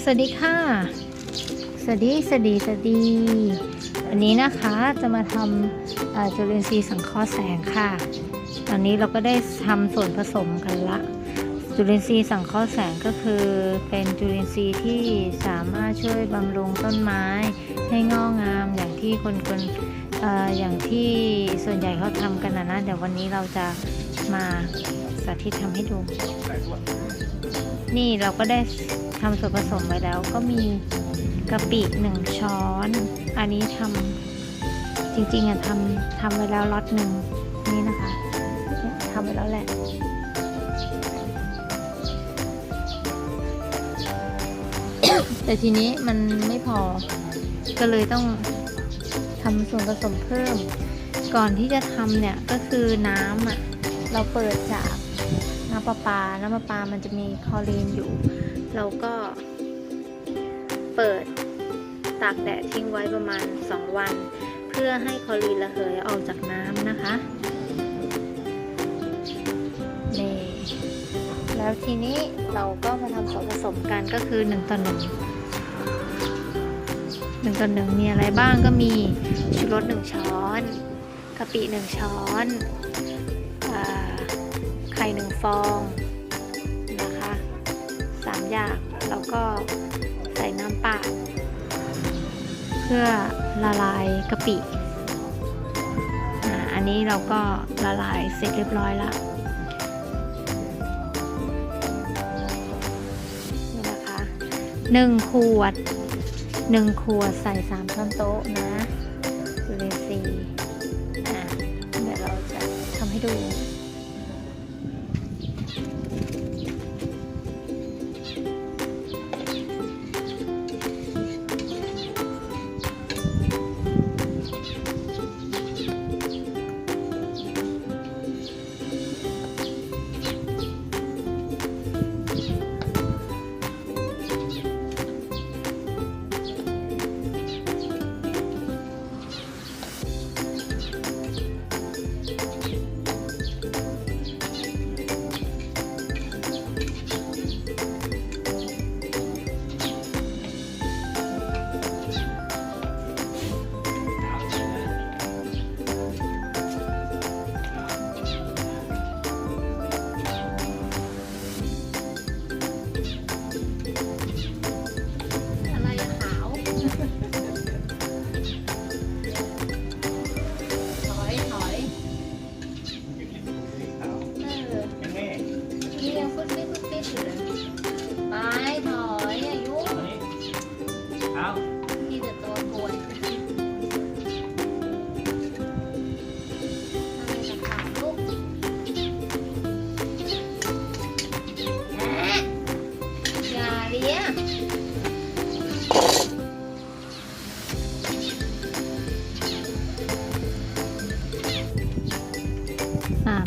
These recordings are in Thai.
สวัสดีค่ะ สวัสดี สวัสดี สวัสดี วันนี้นะคะจะมาทำจุลินทรีย์สังเคราะห์แสงค่ะ ตอนนี้เราก็ได้ทำส่วนผสมกันละ จุลินทรีย์สังเคราะห์แสงก็คือเป็นจุลินทรีย์ที่สามารถช่วยบำรุงต้นไม้ให้งอกงามอย่างที่คนคนอออย่างที่ส่วนใหญ่เขาทำกันนะนะเดี๋ยววันนี้เราจะมาสาธิตทำให้ดู นี่เราก็ได้ทำส่วนผสมไว้แล้วก็มีกะปิหนึ่งช้อน อันนี้ทำจริงๆอะทำทำไว้แล้วล็อตหนึ่งนี่นะคะทำไว้แล้วแหละแต่ทีนี้มันไม่พอก็เลยต้องทำส่วนผสมเพิ่ม ก่อนที่จะทำเนี่ยก็คือน้ำอะ เราเปิดจาก น้ำประปา น้ำประปามันจะมีคลอรีนอยู่ เราก็เปิดตากแดดทิ้งไว้ประมาณ 2 วัน เพื่อให้คลอรีนระเหยออกจากน้ำนะคะนี่แล้วทีนี้เราก็มาทำส่วนผสมกันก็คือ1ต่อ1 1ต่อ1มีอะไรบ้างก็มีชูรส1ช้อนกะปิ1ช้อน ข่หนึ่งฟองนะคะสามอย่างแล้วก็ใส่น้ำเปล่าเพื่อละลายกะปิอันนี้เราก็ละลายเสร็จเรียบร้อยแล้วนี่นะคะหนึ่งขวดหนึ่งขวดใส่สามช้อนโต๊ะนะจุลินทรีย์อะเดี๋ยวเราจะทำให้ดู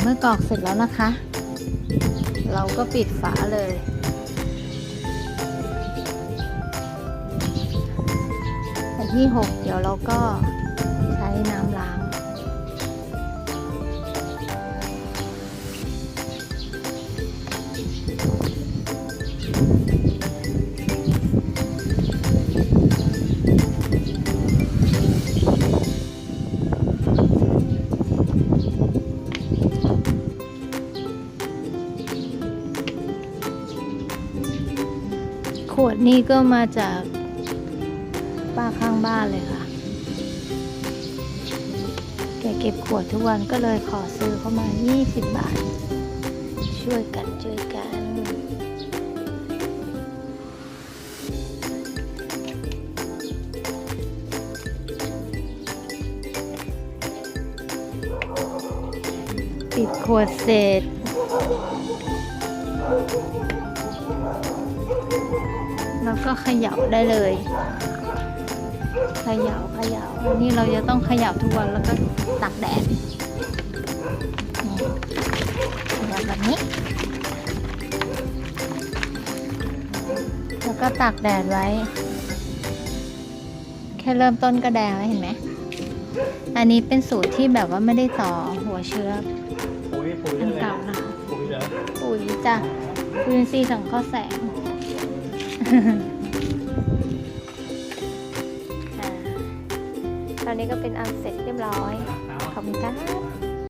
มื่อกรอกเสร็จแล้วนะคะ เราก็ปิดฝาเลย วันที่ 6 เดี๋ยวเราก็ ดนี้ก็มาจากป้าข้างบ้านเลยค่ะ แกเก็บขวดทุกวันก็เลยขอซื้อเข้ามา 20 บาท ช่วยกันช่วยกันปิดขวดเสร็จ แล้วก็เขย่าได้เลยเขย่าเขย่าอันนี้เราจะต้องเขย่าทุกวันแล้วก็ตากแดดนี่เขย่าแบบนี้ แล้วก็ตากแดดไว้ แค่เริ่มต้นก็แดงแล้วเห็นไหมอันนี้เป็นสูตรที่แบบว่าไม่ได้ต่อหัวเชื้อปุ๋ยปุ๋ยอันอะไรเก่านะคะปุ๋ยเหรอปุ๋ยจ้ะจุลินทรีย์สังเคราะห์แสง ตอนนี้ก็เป็นอันเสร็จเรียบร้อย ขอบคุณครับ